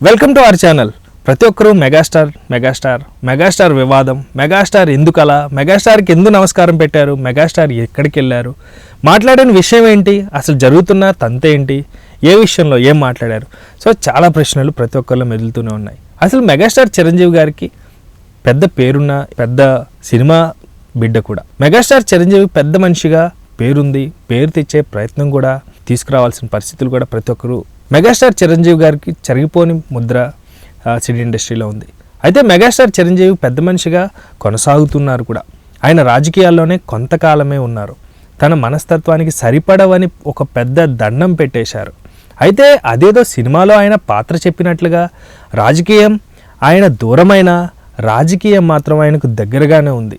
Welcome to our channel ప్రతి ఒక్కరూ megastar megastar megastar వివాదం మెగాస్టార్ ఎందుకు అలా మెగాస్టార్కి ఎందుకు నమస్కారం పెట్టారు మెగాస్టార్ ఎక్కడికి వెళ్ళారు మాట్లాడిన విషయం ఏంటి అసలు జరుగుతున్న తంతేంటి ఏంటి ఏ విషయంలో ఏం మాట్లాడారు. సో చాలా ప్రశ్నలు ప్రతి ఒక్కరిలో మెదులుతూనే ఉన్నాయి. అసలు మెగాస్టార్ చిరంజీవి గారికి పెద్ద పేరున్న పెద్ద సినిమా బిడ్డ కూడా. మెగాస్టార్ చిరంజీవి పెద్ద మనిషిగా పేరుంది పేరు తెచ్చే ప్రయత్నం కూడా తీసుకురావాల్సిన పరిస్థితులు కూడా ప్రతి ఒక్కరు మెగాస్టార్ చిరంజీవి గారికి చెరిగిపోని ముద్ర సినీ ఇండస్ట్రీలో ఉంది. అయితే మెగాస్టార్ చిరంజీవి పెద్ద మనిషిగా కొనసాగుతున్నారు కూడా. ఆయన రాజకీయాల్లోనే కొంతకాలమే ఉన్నారు. తన మనస్తత్వానికి సరిపడవని ఒక పెద్ద దండం పెట్టేశారు. అయితే అదేదో సినిమాలో ఆయన పాత్ర చెప్పినట్లుగా రాజకీయం ఆయన దూరమైన రాజకీయం మాత్రం ఆయనకు దగ్గరగానే ఉంది.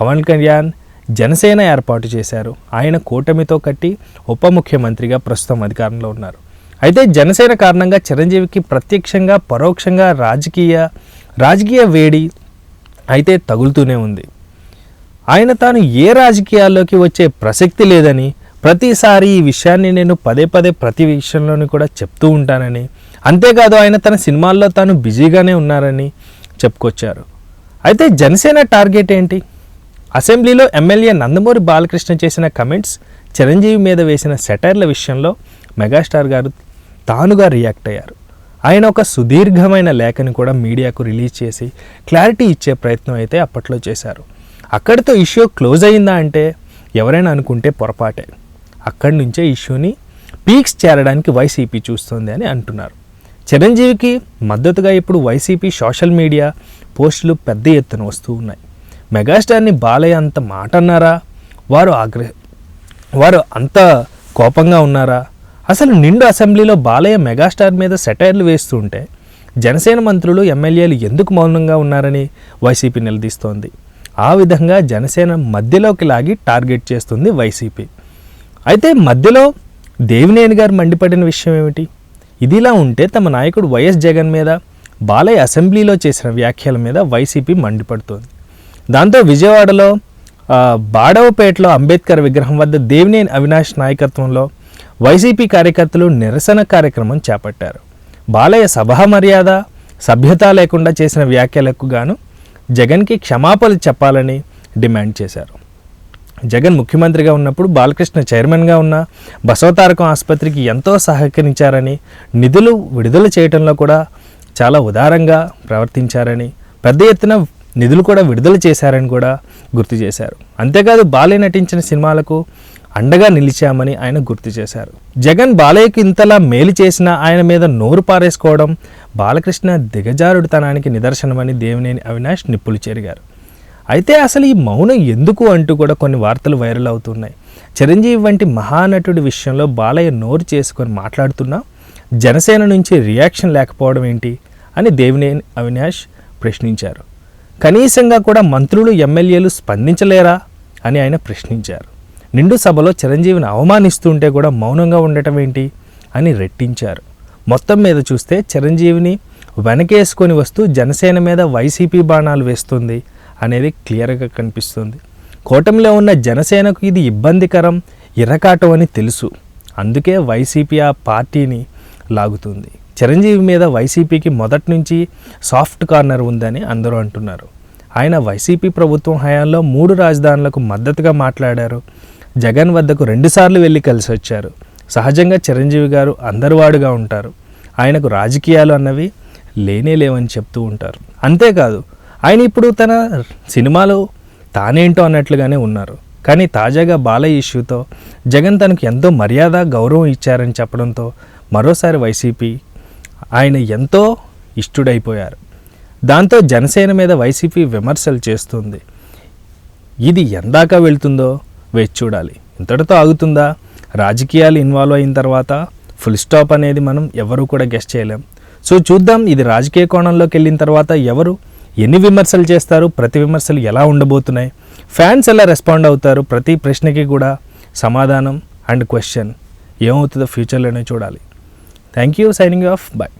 పవన్ కళ్యాణ్ జనసేన ఏర్పాటు చేశారు. ఆయన కూటమితో కట్టి ఉప ముఖ్యమంత్రిగా ప్రస్తుతం అధికారంలో ఉన్నారు. అయితే జనసేన కారణంగా చిరంజీవికి ప్రత్యక్షంగా పరోక్షంగా రాజకీయ రాజకీయ వేడి అయితే తగులుతూనే ఉంది. ఆయన తాను ఏ రాజకీయాల్లోకి వచ్చే ప్రసక్తి లేదని ప్రతిసారి ఈ విషయాన్ని నేను పదే పదే ప్రతి విషయంలోని కూడా చెప్తూ ఉంటానని అంతేకాదు ఆయన తన సినిమాల్లో తాను బిజీగానే ఉన్నారని చెప్పుకొచ్చారు. అయితే జనసేన టార్గెట్ ఏంటి? అసెంబ్లీలో ఎమ్మెల్యే నందమూరి బాలకృష్ణ చేసిన కమెంట్స్ చిరంజీవి మీద వేసిన సెటైర్ల విషయంలో మెగాస్టార్ గారు తానుగా రియాక్ట్ అయ్యారు. ఆయన ఒక సుదీర్ఘమైన లేఖని కూడా మీడియాకు రిలీజ్ చేసి క్లారిటీ ఇచ్చే ప్రయత్నం అయితే అప్పట్లో చేశారు. అక్కడితో ఇష్యూ క్లోజ్ అయిందా అంటే ఎవరైనా అనుకుంటే పొరపాటే. అక్కడి నుంచే ఇష్యూని పీక్స్ చేరడానికి వైసీపీ చూస్తుంది అని అంటున్నారు. చిరంజీవికి మద్దతుగా ఇప్పుడు వైసీపీ సోషల్ మీడియా పోస్టులు పెద్ద ఎత్తున వస్తూ ఉన్నాయి. మెగాస్టార్ని బాలయ్య అంత మాట అన్నారా? వారు ఆగ్రహ వారు అంత కోపంగా ఉన్నారా? అసలు నిండు అసెంబ్లీలో బాలయ్య మెగాస్టార్ మీద సెటైర్లు వేస్తుంటే జనసేన మంత్రులు ఎమ్మెల్యేలు ఎందుకు మౌనంగా ఉన్నారని వైసీపీ నిలదీస్తోంది. ఆ విధంగా జనసేన మధ్యలోకి లాగి టార్గెట్ చేస్తుంది వైసీపీ. అయితే మధ్యలో దేవినేని గారు మండిపడిన విషయం ఏమిటి? ఇదిలా ఉంటే తమ నాయకుడు వైఎస్ జగన్ మీద బాలయ్య అసెంబ్లీలో చేసిన వ్యాఖ్యల మీద వైసీపీ మండిపడుతోంది. దాంతో విజయవాడలో బాడవపేటలో అంబేద్కర్ విగ్రహం వద్ద దేవినేని అవినాష్ నాయకత్వంలో వైసీపీ కార్యకర్తలు నిరసన కార్యక్రమం చేపట్టారు. బాలయ్య సభా మర్యాద సభ్యత లేకుండా చేసిన వ్యాఖ్యలకు గాను జగన్కి క్షమాపణ చెప్పాలని డిమాండ్ చేశారు. జగన్ ముఖ్యమంత్రిగా ఉన్నప్పుడు బాలకృష్ణ చైర్మన్గా ఉన్న బసవతారకం ఆసుపత్రికి ఎంతో సహకరించారని నిధులు విడుదల చేయడంలో కూడా చాలా ఉదారంగా ప్రవర్తించారని పెద్ద ఎత్తున నిధులు కూడా విడుదల చేశారని కూడా గుర్తు చేశారు. అంతేకాదు బాలయ్య నటించిన సినిమాలకు అండగా నిలిచామని ఆయన గుర్తు చేశారు. జగన్ బాలయ్యకు ఇంతలా మేలు చేసిన ఆయన మీద నోరు పారేసుకోవడం బాలకృష్ణ దిగజారుడితనానికి నిదర్శనమని దేవినేని అవినాష్ నిప్పులు చెరిగారు. అయితే అసలు ఈ మౌనం ఎందుకు అంటూ కూడా కొన్ని వార్తలు వైరల్ అవుతున్నాయి. చిరంజీవి వంటి మహానటుడి విషయంలో బాలయ్య నోరు చేసుకొని మాట్లాడుతున్నా జనసేన నుంచి రియాక్షన్ లేకపోవడం ఏంటి అని దేవినేని అవినాష్ ప్రశ్నించారు. కనీసంగా కూడా మంత్రులు ఎమ్మెల్యేలు స్పందించలేరా అని ఆయన ప్రశ్నించారు. నిండు సభలో చిరంజీవిని అవమానిస్తుంటే కూడా మౌనంగా ఉండటం ఏంటి అని రెట్టించారు. మొత్తం మీద చూస్తే చిరంజీవిని వెనకేసుకొని వస్తూ జనసేన మీద వైసీపీ బాణాలు వేస్తుంది అనేది క్లియర్గా కనిపిస్తుంది. కూటమిలో ఉన్న జనసేనకు ఇది ఇబ్బందికరం ఇరకాటం అని తెలుసు. అందుకే వైసీపీ ఆ పార్టీని లాగుతుంది. చిరంజీవి మీద వైసీపీకి మొదటి నుంచి సాఫ్ట్ కార్నర్ ఉందని అందరూ అంటున్నారు. ఆయన వైసీపీ ప్రభుత్వం హయాంలో మూడు రాజధానులకు మద్దతుగా మాట్లాడారు. జగన్ వద్దకు రెండుసార్లు వెళ్ళి కలిసి వచ్చారు. సహజంగా చిరంజీవి గారు అందరివాడుగా ఉంటారు. ఆయనకు రాజకీయాలు అన్నవి లేనే లేవని చెప్తూ ఉంటారు. అంతేకాదు ఆయన ఇప్పుడు తన సినిమాలో తానేంటో అన్నట్లుగానే ఉన్నారు. కానీ తాజాగా బాలయ్య ఇష్యూతో జగన్ తనకు ఎంతో మర్యాద గౌరవం ఇచ్చారని చెప్పడంతో మరోసారి వైసీపీ ఆయన ఎంతో ఇష్టుడైపోయారు. దాంతో జనసేన మీద వైసీపీ విమర్శలు చేస్తుంది. ఇది ఎందాక వెళ్తుందో వేచి చూడాలి. ఇంతటితో ఆగుతుందా? రాజకీయాలు ఇన్వాల్వ్ అయిన తర్వాత ఫుల్ స్టాప్ అనేది మనం ఎవరు కూడా గెస్ట్ చేయలేం. సో చూద్దాం ఇది రాజకీయ కోణంలోకి వెళ్ళిన తర్వాత ఎవరు ఎన్ని విమర్శలు చేస్తారు ప్రతి విమర్శలు ఎలా ఉండబోతున్నాయి ఫ్యాన్స్ ఎలా రెస్పాండ్ అవుతారు ప్రతి ప్రశ్నకి కూడా సమాధానం అండ్ క్వశ్చన్ ఏమవుతుందో ఫ్యూచర్లోనే చూడాలి. Thank you signing off bye